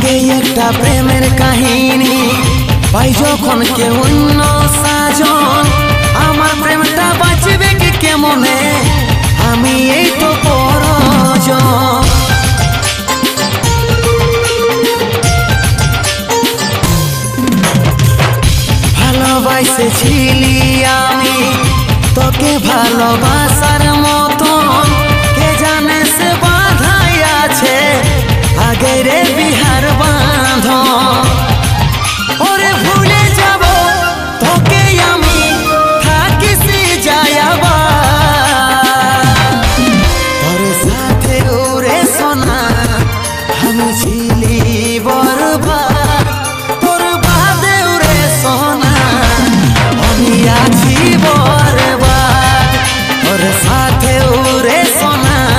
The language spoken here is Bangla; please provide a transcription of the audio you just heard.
সঙ্গে একটা প্রেমের কাহিনী ভাই যখন কেউ অন্য সাজন আমার প্রেমটা বাঁচবে কি কেমনে আমি এই তো পরজন ভালোবাসেছিলি আমি, তোকে ভালোবাস আর বাঁধো। ওরে যাব, তোকে আমি থাকিস যায়াবা তোর সাথে ওরে সোনা, আমি ছিলি বরবা তোর বাদে ওরে সোনা, আমি সাথে